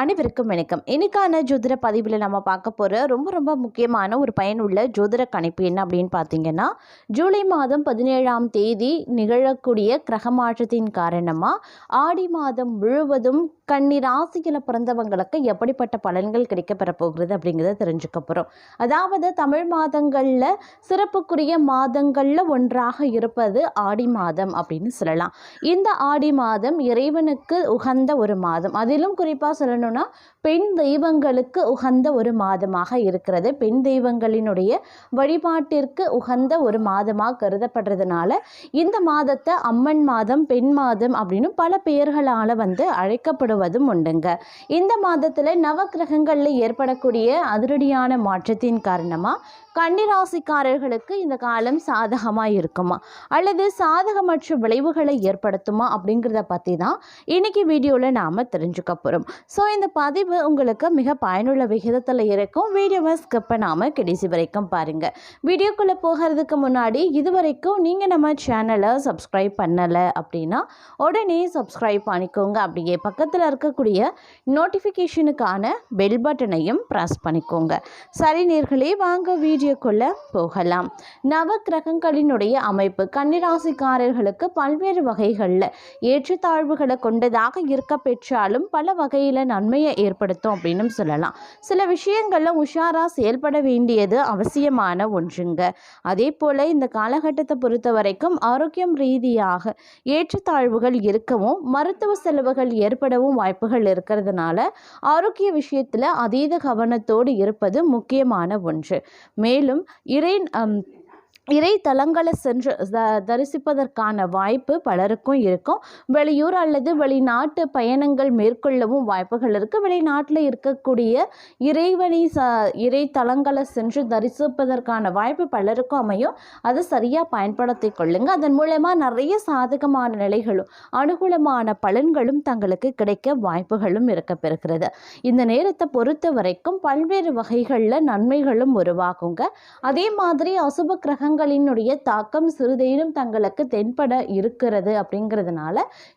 அனைவருக்கும் வணக்கம். இன்னைக்கான ஜோதிட பதிவில் நம்ம பார்க்க போகிற ரொம்ப ரொம்ப முக்கியமான ஒரு பயனுள்ள ஜோதிட கணிப்பு என்ன அப்படின்னு பார்த்தீங்கன்னா ஜூலை மாதம் பதினேழாம் தேதி நிகழக்கூடிய கிரக மாற்றத்தின் காரணமாக ஆடி மாதம் முழுவதும் கன்னி ராசியில் பிறந்தவங்களுக்கு எப்படிப்பட்ட பலன்கள் கிடைக்கப்பெற போகிறது அப்படிங்கிறத தெரிஞ்சுக்க போகிறோம் அதாவது தமிழ் மாதங்களில் சிறப்புக்குரிய மாதங்களில் ஒன்றாக இருப்பது ஆடி மாதம் அப்படின்னு சொல்லலாம். இந்த ஆடி மாதம் இறைவனுக்கு உகந்த ஒரு மாதம். அதிலும் குறிப்பாக சொல்லணும்னா பெண் தெய்வங்களுக்கு உகந்த ஒரு மாதமாக இருக்கிறது. பெண் தெய்வங்களினுடைய வழிபாட்டிற்கு உகந்த ஒரு மாதமாக கருதப்படுறதுனால இந்த மாதத்தை அம்மன் மாதம் பெண் மாதம் அப்படின்னு பல பெயர்களால் வந்து அழைக்கப்படும் அழைக்கப்படுவதும் உண்டுங்க. இந்த மாதத்தில் நவக்கிரகங்களில் ஏற்படக்கூடிய அதிரடியான மாற்றத்தின் காரணமாக கன்னிராசிக்காரர்களுக்கு இந்த காலம் சாதகமாக இருக்குமா? அல்லது சாதகமற்ற விளைவுகளை ஏற்படுத்துமா? அப்படிங்கிறத பற்றி தான் இன்னைக்கு வீடியோவில் நாம் தெரிஞ்சுக்க போகிறோம் ஸோ இந்த பதிவு உங்களுக்கு மிக பயனுள்ள விகிதத்தில் இருக்கும். வீடியோவை ஸ்கிப் பண்ணாமல் கடைசி வரைக்கும் பாருங்கள் வீடியோக்குள்ளே போகிறதுக்கு முன்னாடி இது வரைக்கும் நீங்கள் நம்ம சேனலை சப்ஸ்கிரைப் பண்ணலை அப்படின்னா உடனே சப்ஸ்கிரைப் பண்ணிக்கோங்க. அப்படியே பக்கத்தில் இருக்கக்கூடிய நோட்டிஃபிகேஷனுக்கான பெல் பட்டனையும் ப்ரெஸ் பண்ணிக்கோங்க. சரி நேர்களே வாங்க வீடியோ கொள்ள போகலாம். நவ கிரகங்களினுடைய அமைப்பு கன்னிராசிக்காரர்களுக்கு பல்வேறு வகைகளில் ஏற்றத்தாழ்வுகளை கொண்டதாக இருக்க பெற்றாலும் பல வகையில் நன்மையை ஏற்படுத்தும் அப்படின்னு சொல்லலாம். சில விஷயங்களில் உஷாராக செயல்பட வேண்டியது அவசியமான ஒன்றுங்க. அதே போல் இந்த காலகட்டத்தை பொறுத்த வரைக்கும் ஆரோக்கியம் ரீதியாக ஏற்றத்தாழ்வுகள் இருக்கவும் மருத்துவ செலவுகள் ஏற்படவும் வாய்ப்புகள் இருக்கிறதுனால ஆரோக்கிய விஷயத்தில் அதீத கவனத்தோடு இருப்பது முக்கியமான ஒன்று. மேலும் இறை இறை தலங்களை சென்று த- தரிசிப்பதற்கான வாய்ப்பு பலருக்கும் இருக்கும். வெளியூர் அல்லது வெளிநாட்டு பயணங்கள் மேற்கொள்ளவும் வாய்ப்புகள் இருக்குது வெளிநாட்டில் இருக்கக்கூடிய இறைவனை ச இறை தலங்களை சென்று தரிசிப்பதற்கான வாய்ப்பு பலருக்கும் அமையும். அதை சரியாக பயன்படுத்தி கொள்ளுங்கள் அதன் மூலமாக நிறைய சாதகமான நிலைகளும் அனுகூலமான பலன்களும் தங்களுக்கு கிடைக்க வாய்ப்புகளும் இருக்க பெறுகிறது. இந்த நேரத்தை பொறுத்த வரைக்கும் பல்வேறு வகைகளில் நன்மைகளும் உருவாகுங்க. அதே மாதிரி அசுப கிரகங்கள் கிரகங்களினுடைய தாக்கம் சிறிதேனும் தங்களுக்கு தென்பட இருக்கிறது அப்படிங்கிறதுனால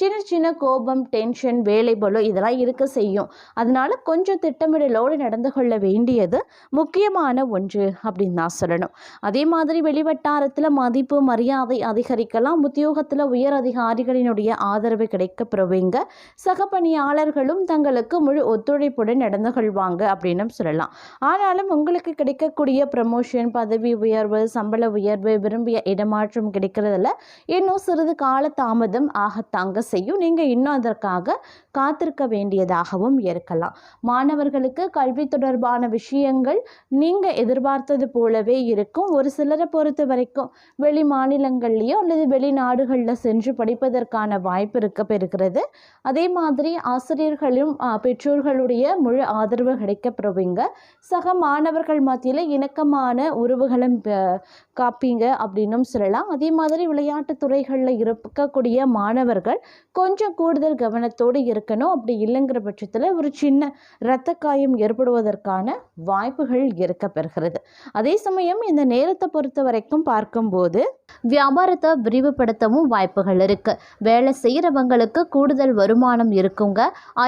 சின்ன சின்ன கோபம் டென்ஷன் வேலை பலு இதெல்லாம் இருக்க செய்யும். அதனால கொஞ்சம் திட்டமிடலோடு நடந்து கொள்ள வேண்டியது முக்கியமான ஒன்று அப்படின்னு தான் சொல்லணும். அதே மாதிரி வெளிவட்டாரத்தில் மதிப்பு மரியாதை அதிகரிக்கலாம். உத்தியோகத்தில் உயர் அதிகாரிகளினுடைய ஆதரவு கிடைக்கப்பெறுவீங்க. சக பணியாளர்களும் தங்களுக்கு முழு ஒத்துழைப்புடன் நடந்து கொள்வாங்க அப்படின்னு சொல்லலாம். ஆனாலும் உங்களுக்கு கிடைக்கக்கூடிய ப்ரமோஷன் பதவி உயர்வு சம்பள உயர்வு விரும்பிய இடமாற்றம் கிடைக்கிறதுல இன்னும் சிறிது கால தாமதம் ஆகத்தாங்க செய்யும். நீங்கள் இன்னும் அதற்காக காத்திருக்க வேண்டியதாகவும் இருக்கலாம். மாணவர்களுக்கு கல்வி தொடர்பான விஷயங்கள் நீங்கள் எதிர்பார்த்தது போலவே இருக்கும். ஒரு சிலரை பொறுத்த வரைக்கும் வெளி மாநிலங்கள்லேயோ அல்லது வெளிநாடுகளில் சென்று படிப்பதற்கான வாய்ப்பு இருக்க பெறுகிறது. அதே மாதிரி ஆசிரியர்களும் பெற்றோர்களுடைய முழு ஆதரவு கிடைக்கப்பெறுவீங்க சக மாணவர்கள் மத்தியில் இணக்கமான உறவுகளும் கா பார்ப்பீங்க அப்படின்னும் சொல்லலாம். அதே மாதிரி விளையாட்டு துறைகளில் இருக்கக்கூடிய மாணவர்கள் கொஞ்சம் கூடுதல் கவனத்தோடு இருக்கணும். அப்படி இல்லைங்கிற பட்சத்தில் ஒரு சின்ன இரத்த காயம் ஏற்படுவதற்கான வாய்ப்புகள் இருக்க பெறுகிறது அதே சமயம் இந்த நேரத்தை பொறுத்த வரைக்கும் பார்க்கும்போது வியாபாரத்தை விரிவுபடுத்தவும் வாய்ப்புகள் இருக்கு. வேலை செய்கிறவங்களுக்கு கூடுதல் வருமானம் இருக்குங்க.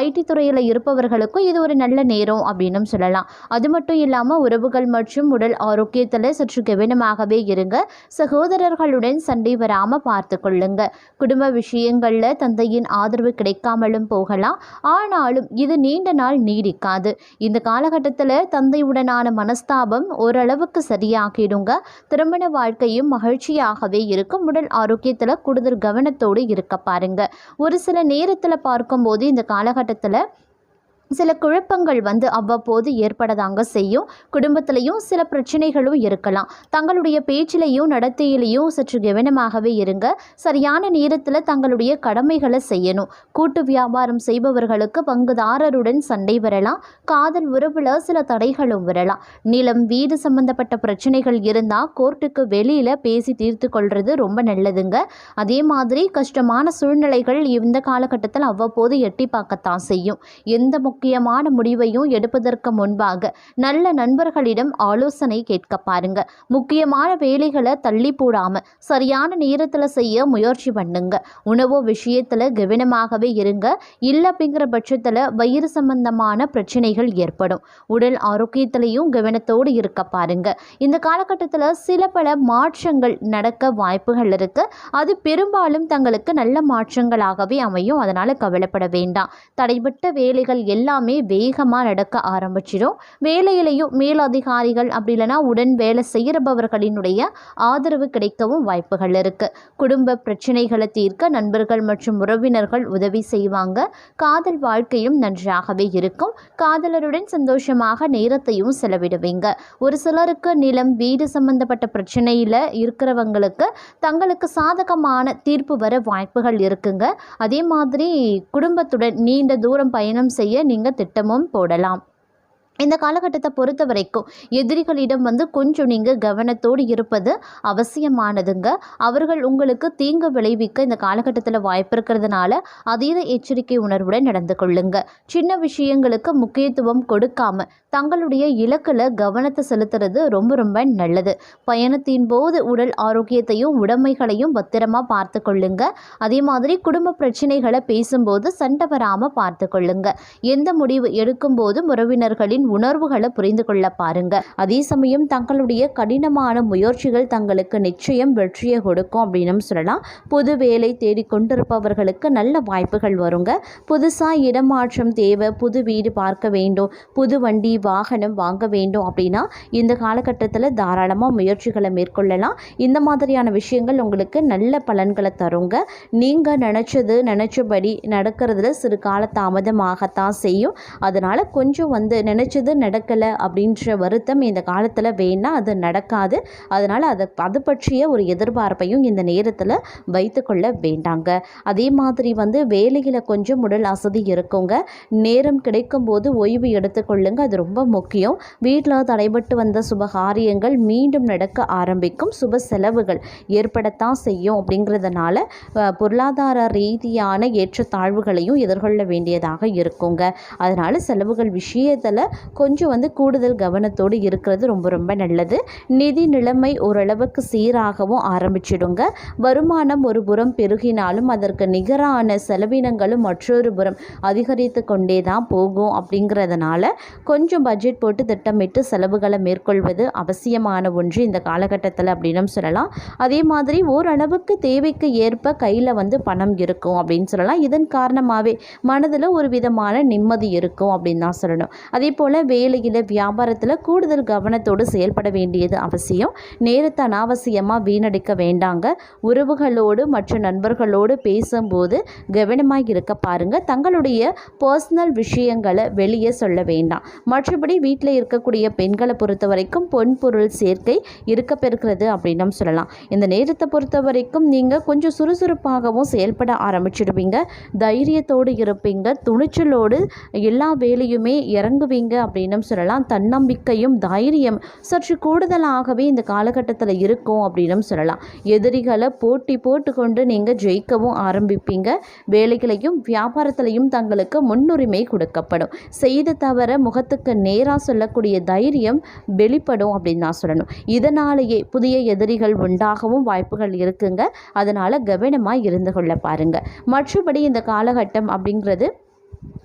ஐடி துறையில் இருப்பவர்களுக்கும் இது ஒரு நல்ல நேரம் அப்படின்னும் சொல்லலாம். அது மட்டும் இல்லாமல் உறவுகள் மற்றும் உடல் ஆரோக்கியத்தில் சற்று கவனமாகவே இருங்க. சகோதரர்களுடன் சண்டை வராமல் பார்த்து கொள்ளுங்க. குடும்ப விஷயங்களில் தந்தையின் ஆதரவு கிடைக்காமலும் போகலாம். ஆனாலும் இது நீண்ட நாள் நீடிக்காது. இந்த காலகட்டத்தில் தந்தையுடனான மனஸ்தாபம் ஓரளவுக்கு சரியாகிடுங்க. திருமண வாழ்க்கையும் மகிழ்ச்சியாகவே இருக்கும். உடல் ஆரோக்கியத்தில் கூடுதல் கவனத்தோடு இருக்க பாருங்க. ஒரு சில நேரத்தில் பார்க்கும்போது இந்த காலகட்டத்தில் சில குழப்பங்கள் வந்து அவ்வப்போது ஏற்படதாங்க செய்யும். குடும்பத்திலையும் சில பிரச்சனைகளும் இருக்கலாம். தங்களுடைய பேச்சிலையும் நடத்தையிலையும் சற்று கவனமாகவே இருங்க. சரியான நேரத்தில் தங்களுடைய கடமைகளை செய்யணும். கூட்டு வியாபாரம் செய்பவர்களுக்கு பங்குதாரருடன் சண்டை வரலாம். காதல் உறவில் சில தடைகளும் வரலாம். நிலம் வீடு சம்பந்தப்பட்ட பிரச்சனைகள் இருந்தால் கோர்ட்டுக்கு வெளியில் பேசி தீர்த்து கொள்வது ரொம்ப நல்லதுங்க. அதே மாதிரி கஷ்டமான சூழ்நிலைகள் இந்த காலகட்டத்தில் அவ்வப்போது எட்டி பார்க்கத்தான் செய்யும். எந்த முக்கிய முக்கியமான முடிவையும் எடுப்பதற்கு முன்பாக நல்ல நண்பர்களிடம் ஆலோசனை கேட்க பாருங்க. முக்கியமான வேலைகளை தள்ளி போடாம சரியான நேரத்தில் செய்ய முயற்சி பண்ணுங்க. உணவு விஷயத்தில் கவனமாகவே இருங்க. இல்லை அப்படிங்கிற பட்சத்தில் வயிறு சம்பந்தமான பிரச்சனைகள் ஏற்படும். உடல் ஆரோக்கியத்திலையும் கவனத்தோடு இருக்க பாருங்க. இந்த காலகட்டத்தில் சில பல மாற்றங்கள் நடக்க வாய்ப்புகள் இருக்கு. அது பெரும்பாலும் தங்களுக்கு நல்ல மாற்றங்களாகவே அமையும். அதனால் கவலைப்பட வேண்டாம். தடைபட்ட வேலைகள் எல்லாம் எல்லாமே வேகமாக நடக்க ஆரம்பிச்சிடும். வேலையிலையும் மேலதிகாரிகள் அப்படி இல்லைன்னா உடன் வேலை செய்கிறபவர்களினுடைய ஆதரவு கிடைக்கவும் வாய்ப்புகள் இருக்குது குடும்ப பிரச்சனைகளை தீர்க்க நண்பர்கள் மற்றும் உறவினர்கள் உதவி செய்வாங்க. காதல் வாழ்க்கையும் நன்றாகவே இருக்கும். காதலருடன் சந்தோஷமாக நேரத்தையும் செலவிடுவீங்க. ஒரு சிலருக்கு நிலம் வீடு சம்பந்தப்பட்ட பிரச்சனையில் இருக்கிறவங்களுக்கு தங்களுக்கு சாதகமான தீர்ப்பு வர வாய்ப்புகள் இருக்குங்க. அதே மாதிரி குடும்பத்துடன் நீண்ட தூரம் பயணம் செய்ய நீங்கள் திட்டமும் போடலாம். இந்த காலகட்டத்தை பொறுத்த வரைக்கும் எதிரிகளிடம் வந்து கொஞ்சம் நீங்கள் கவனத்தோடு இருப்பது அவசியமானதுங்க. அவர்கள் உங்களுக்கு தீங்கு விளைவிக்க இந்த காலகட்டத்தில் வாய்ப்பு இருக்கிறதுனால அதீத எச்சரிக்கை உணர்வுடன் நடந்து கொள்ளுங்க. சின்ன விஷயங்களுக்கு முக்கியத்துவம் கொடுக்காம தங்களுடைய இலக்கில் கவனத்தை செலுத்துறது ரொம்ப ரொம்ப நல்லது. பயணத்தின் போது உடல் ஆரோக்கியத்தையும் உடமைகளையும் பத்திரமா பார்த்து கொள்ளுங்க. அதே மாதிரி குடும்ப பிரச்சனைகளை பேசும்போது சண்டை வராமல் பார்த்து கொள்ளுங்க. எந்த முடிவு எடுக்கும் போதும் உறவினர்களின் உணர்வுகளை புரிந்து கொள்ள பாருங்க. அதே சமயம் தங்களுடைய கடினமான முயற்சிகள் தங்களுக்கு நிச்சயம் வெற்றியை கொடுக்கும் அப்படின்னு சொல்லலாம். புது வேலை தேடிக்கொண்டிருப்பவர்களுக்கு நல்ல வாய்ப்புகள் வருங்க. புதுசாக இடமாற்றம் தேவை. புது வீடு பார்க்க வேண்டும். புது வண்டி வாகனம் வாங்க வேண்டும் அப்படின்னா இந்த காலகட்டத்தில் தாராளமாக முயற்சிகளை மேற்கொள்ளலாம். இந்த மாதிரியான விஷயங்கள் உங்களுக்கு நல்ல பலன்களை தருங்க. நீங்கள் நினச்சது நினச்சபடி நடக்கிறதுல சிறு கால தாமதமாகத்தான் செய்யும். அதனால் கொஞ்சம் வந்து நினச்சது நடக்கலை அப்படின்ற வருத்தம் இந்த காலத்தில் வேணால் அது நடக்காது. அதனால் அதை அது பற்றிய ஒரு எதிர்பார்ப்பையும் இந்த நேரத்தில் வைத்துக்கொள்ள வேண்டாங்க. அதே மாதிரி வந்து வேலையில் கொஞ்சம் உடல் அசதி இருக்குங்க. நேரம் கிடைக்கும் போது ஓய்வு எடுத்துக்கொள்ளுங்க அது ரொம்ப ரொம்ப முக்கியம். வீட்டில் தடைபட்டு வந்த சுபகாரியங்கள் மீண்டும் நடக்க ஆரம்பிக்கும். சுப செலவுகள் ஏற்படத்தான் செய்யும் அப்படிங்கிறதுனால பொருளாதார ரீதியான ஏற்றத்தாழ்வுகளையும் எதிர்கொள்ள வேண்டியதாக இருக்குங்க. அதனால் செலவுகள் விஷயத்தில் கொஞ்சம் வந்து கூடுதல் கவனத்தோடு இருக்கிறது ரொம்ப ரொம்ப நல்லது. நிதி நிலைமை ஓரளவுக்கு சீராகவும் ஆரம்பிச்சிடுங்க. வருமானம் ஒரு புறம் பெருகினாலும் அதற்கு நிகரான செலவினங்களும் மற்றொரு புறம் அதிகரித்து கொண்டே தான் போகும் அப்படிங்கிறதுனால கொஞ்சம் பட்ஜெட் போட்டு திட்டமிட்டு செலவுகளை மேற்கொள்வது அவசியமான ஒன்று இந்த காலகட்டத்தில் அப்படின்னு சொல்லலாம். அதே மாதிரி ஓரளவுக்கு தேவைக்கு ஏற்ப கையில் வந்து பணம் இருக்கும் அப்படின்னு சொல்லலாம். இதன் காரணமாகவே மனதில் ஒரு விதமான நிம்மதி இருக்கும் அப்படின்னு தான் சொல்லணும். அதே போல் வேலையில் வியாபாரத்தில் கூடுதல் கவனத்தோடு செயல்பட வேண்டியது அவசியம். நேரத்தை அனாவசியமாக வீணடிக்க வேண்டாங்க. உறவுகளோடு மற்ற நண்பர்களோடு பேசும்போது கவனமாக இருக்க பாருங்க. தங்களுடைய பர்சனல் விஷயங்களை வெளியே சொல்ல வேண்டாம். மற்றபடி வீட்டில் இருக்கக்கூடிய பெண்களை பொறுத்த வரைக்கும் பொன் பொருள் சேர்க்கை இருக்க பெறுகிறது அப்படின்னு சொல்லலாம். இந்த நேரத்தை பொறுத்த வரைக்கும் நீங்கள் கொஞ்சம் சுறுசுறுப்பாகவும் செயல்பட ஆரம்பிச்சிடுவீங்க. தைரியத்தோடு இருப்பீங்க. துணிச்சலோடு எல்லா வேலையுமே இறங்குவீங்க அப்படின்னு சொல்லலாம். தன்னம்பிக்கையும் தைரியம் சற்று கூடுதலாகவே இந்த காலகட்டத்தில் இருக்கும் அப்படின்னு சொல்லலாம். எதிரிகளை போட்டி போட்டுக்கொண்டு நீங்கள் ஜெயிக்கவும் ஆரம்பிப்பீங்க. வேலைகளையும் வியாபாரத்திலையும் தங்களுக்கு முன்னுரிமை கொடுக்கப்படும். செய்த தவிர முகத்துக்கு நேராக சொல்லக்கூடிய தைரியம் வெளிப்படும் அப்படின்னு நான் சொல்லணும். இதனாலேயே புதிய எதிரிகள் உண்டாகவும் வாய்ப்புகள் இருக்குங்க. அதனால் கவனமாக இருந்து கொள்ள பாருங்க. மற்றபடி இந்த காலகட்டம் அப்படிங்கிறது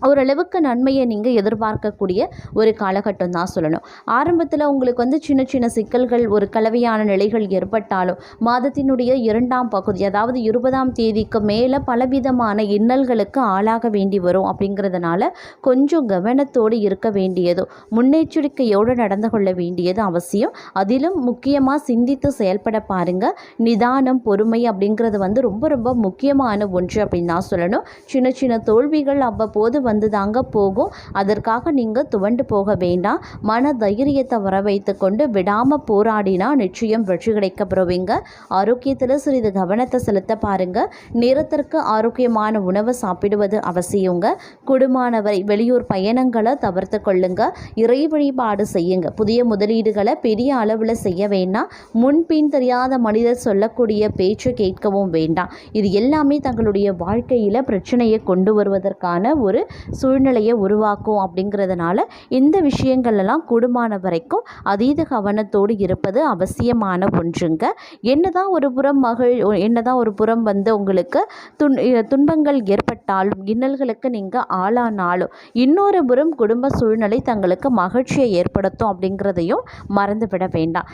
ஓரளவுக்கு நன்மையை நீங்கள் எதிர்பார்க்கக்கூடிய ஒரு காலகட்டம் தான் சொல்லணும். ஆரம்பத்தில் உங்களுக்கு வந்து சின்ன சின்ன சிக்கல்கள் ஒரு கலவையான நிலைகள் ஏற்பட்டாலும் மாதத்தினுடைய இரண்டாம் பகுதி அதாவது இருபதாம் தேதிக்கு மேலே பலவிதமான இன்னல்களுக்கு ஆளாக வேண்டி வரும் அப்படிங்கிறதுனால கொஞ்சம் கவனத்தோடு இருக்க வேண்டியதும் முன்னெச்சரிக்கையோடு நடந்து கொள்ள வேண்டியது அவசியம். அதிலும் முக்கியமாக சிந்தித்து செயல்பட பாருங்க. நிதானம் பொறுமை அப்படிங்கிறது வந்து ரொம்ப ரொம்ப முக்கியமான ஒன்று அப்படின்னு தான் சொல்லணும். சின்ன சின்ன தோல்விகள் அவ்வப்போது வந்து தாங்க போகும். அதற்காக நீங்கள் துவண்டு போக வேண்டாம். மன தைரியத்தை வர வைத்து கொண்டு விடாமல் போராடினா நிச்சயம் வெற்றி கிடைக்க பெறுவீங்க. ஆரோக்கியத்தில் சிறிது கவனத்தை செலுத்த பாருங்க. நேரத்திற்கு ஆரோக்கியமான உணவை சாப்பிடுவது அவசியங்க. குடும்பமானவரை வெளியூர் பயணங்களை தவிர்த்து கொள்ளுங்க. இறை வழிபாடு செய்யுங்க. புதிய முதலீடுகளை பெரிய அளவில் செய்ய வேண்டாம். முன்பின் தெரியாத மனிதர் சொல்லக்கூடிய பேச்சு கேட்கவும் வேண்டாம். இது எல்லாமே தங்களுடைய வாழ்க்கையில் பிரச்சனையை கொண்டு வருவதற்கான ஒரு சூழ்நிலையை உருவாக்கும் அப்படிங்கிறதுனால இந்த விஷயங்கள்லாம் கூடுமான வரைக்கும் அதீத கவனத்தோடு இருப்பது அவசியமான ஒன்றுங்க. என்னதான் ஒரு புறம் மகிழ் என்னதான் ஒரு புறம் வந்து உங்களுக்கு துன் துன்பங்கள் ஏற்பட்டாலும் இன்னல்களுக்கு நீங்கள் ஆளானாலும் இன்னொரு புறம் குடும்ப சூழ்நிலை தங்களுக்கு மகிழ்ச்சியை ஏற்படுத்தும் அப்படிங்கிறதையும் மறந்துவிட வேண்டாம்.